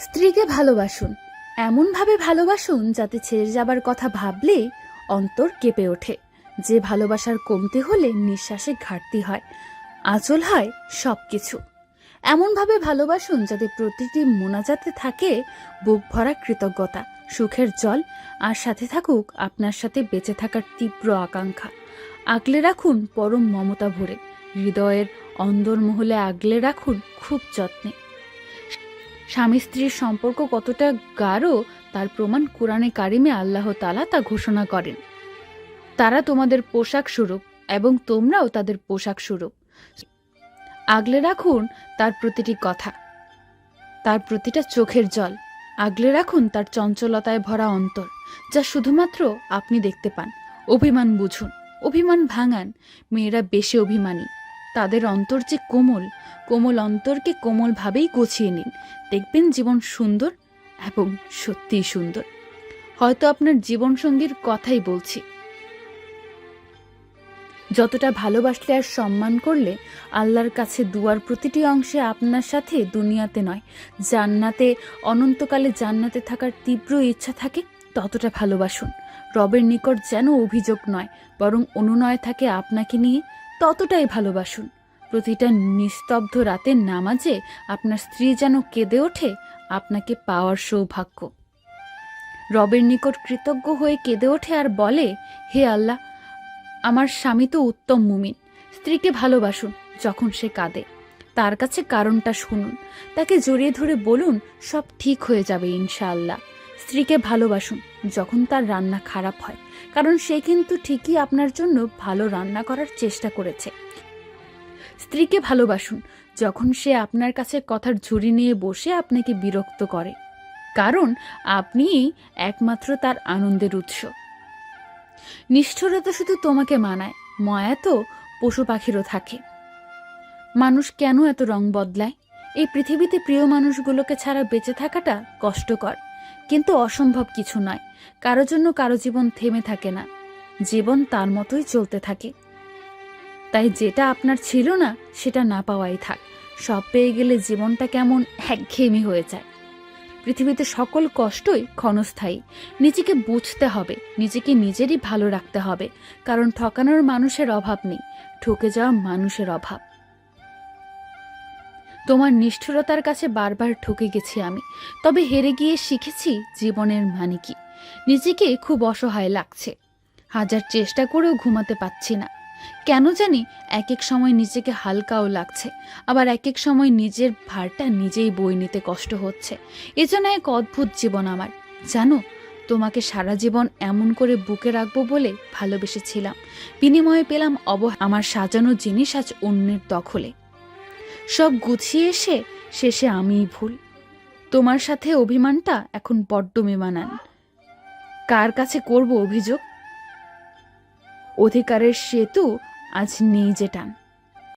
স্ত্রীকে ভালোবাসুন। এমনভাবে ভালোবাসুন যাতে ছেড়ে যাবার কথা ভাবলে অন্তর কেঁপে ওঠে। যে ভালোবাসার কমতে হলে নিঃশ্বাসে ঘাটতি হয়। আচল হয় সব কিছু এমনভাবে ভালোবাসুন যাতে প্রতিটি মোনাজাতে থাকে বুক ভরা কৃতজ্ঞতা, সুখের জল, আর সাথে থাকুক আপনার সাথে বেঁচে থাকার তীব্র আকাঙ্ক্ষা। আগলে রাখুন পরম মমতা ভরে। হৃদয়ের অন্দরমহলে আগলে রাখুন খুব যত্নে। স্বামী স্ত্রীর সম্পর্ক কতটা গাঢ়, তার প্রমাণ কোরআনে কারিমে আল্লাহ তালা তা ঘোষণা করেন। তারা তোমাদের পোশাক স্বরূপ এবং তোমরাও তাদের পোশাক স্বরূপ। আগলে রাখুন তার প্রতিটি কথা। তার প্রতিটা চোখের জল। আগলে রাখুন তার চঞ্চলতায় ভরা অন্তর, যা শুধুমাত্র আপনি দেখতে পান। অভিমান বুঝুন, অভিমান ভাঙান, মেয়েরা বেশি অভিমানী। তাদের অন্তর যে কোমল কোমল অন্তরকে কোমলভাবেই গুছিয়ে নিন। দেখবেন জীবন সুন্দর এবং সত্যিই সুন্দর। হয়তো আপনার জীবনসঙ্গীর কথাই বলছি। যতটা ভালোবাসলে আর সম্মান করলে আল্লাহর কাছে দুয়ার প্রতিটি অংশে আপনার সাথে দুনিয়াতে নয়। জান্নাতে, অনন্তকালে জান্নাতে থাকার তীব্র ইচ্ছা থাকে, ততটা ভালোবাসুন। রবের নিকট যেন অভিযোগ নয়, বরং অনুনয় থাকে আপনাকে নিয়ে ততটাই ভালোবাসুন। প্রতিটা নিস্তব্ধ রাতের নামাজে আপনার স্ত্রী যেন কেঁদে ওঠে, আপনাকে পাওয়ার সৌভাগ্য। রবের নিকট কৃতজ্ঞ হয়ে কেঁদে ওঠে আর বলে, হে আল্লাহ, আমার স্বামী তো উত্তম মুমিন। স্ত্রীকে ভালোবাসুন যখন সে কাঁদে। তার কাছে কারণটা শুনুন। তাকে জড়িয়ে ধরে বলুন, সব ঠিক হয়ে যাবে ইনশাআল্লাহ। স্ত্রীকে ভালোবাসুন যখন তার রান্না খারাপ হয়, কারণ সে কিন্তু ঠিকই আপনার জন্য ভালো রান্না করার চেষ্টা করেছে। স্ত্রীকে ভালোবাসুন যখন সে আপনার কাছে কথার ঝুড়ি নিয়ে বসে আপনাকে বিরক্ত করে, কারণ আপনি একমাত্র তার আনন্দের উৎস। নিষ্ঠুরতা শুধু তোমাকে মানায়, ময়া তো পশু পাখিরও থাকে। মানুষ কেন এত রং বদলায়? এই পৃথিবীতে প্রিয় মানুষগুলোকে ছাড়া বেঁচে থাকাটা কষ্টকর। কিন্তু অসম্ভব কিছু নয়। কারও জন্য কারও জীবন থেমে থাকে না। জীবন তার মতোই চলতে থাকে। তাই যেটা আপনার ছিল না, সেটা না পাওয়াই থাক। সব পেয়ে গেলে জীবনটা কেমন একঘেয়েমি হয়ে যায়। পৃথিবীতে সকল কষ্টই ক্ষণস্থায়ী। নিজেকে বুঝতে হবে, নিজেকে নিজেরই ভালো রাখতে হবে। কারণ ঠকানোর মানুষের অভাব নেই, ঠকে যাওয়া মানুষের অভাব। তোমার নিষ্ঠুরতার কাছে বারবার ঠকে গেছি আমি। তবে হেরে গিয়ে শিখেছি জীবনের মানে কি। নিজেকে খুব অসহায় লাগছে। হাজার চেষ্টা করেও ঘুমাতে পাচ্ছি না। কেন জানি এক এক সময় নিজেকে হালকাও লাগছে। আবার এক এক সময় নিজের ভারটা নিজেই বই নিতে কষ্ট হচ্ছে। এজন্য এক অদ্ভুত জীবন আমার। জানো, তোমাকে সারা জীবন এমন করে বুকে রাখব বলে ভালোবেসেছিলাম। বিনিময়ে পেলাম অব আমার সাজানো জিনিস আজ অন্যের দখলে। সব গুছিয়ে এসে শেষে আমিই ভুল। তোমার সাথে অভিমানটা এখন বড্ড মেমানান। কার কাছে করব অভিযোগ? অধিকারের সেতু আজ নেই যে টান।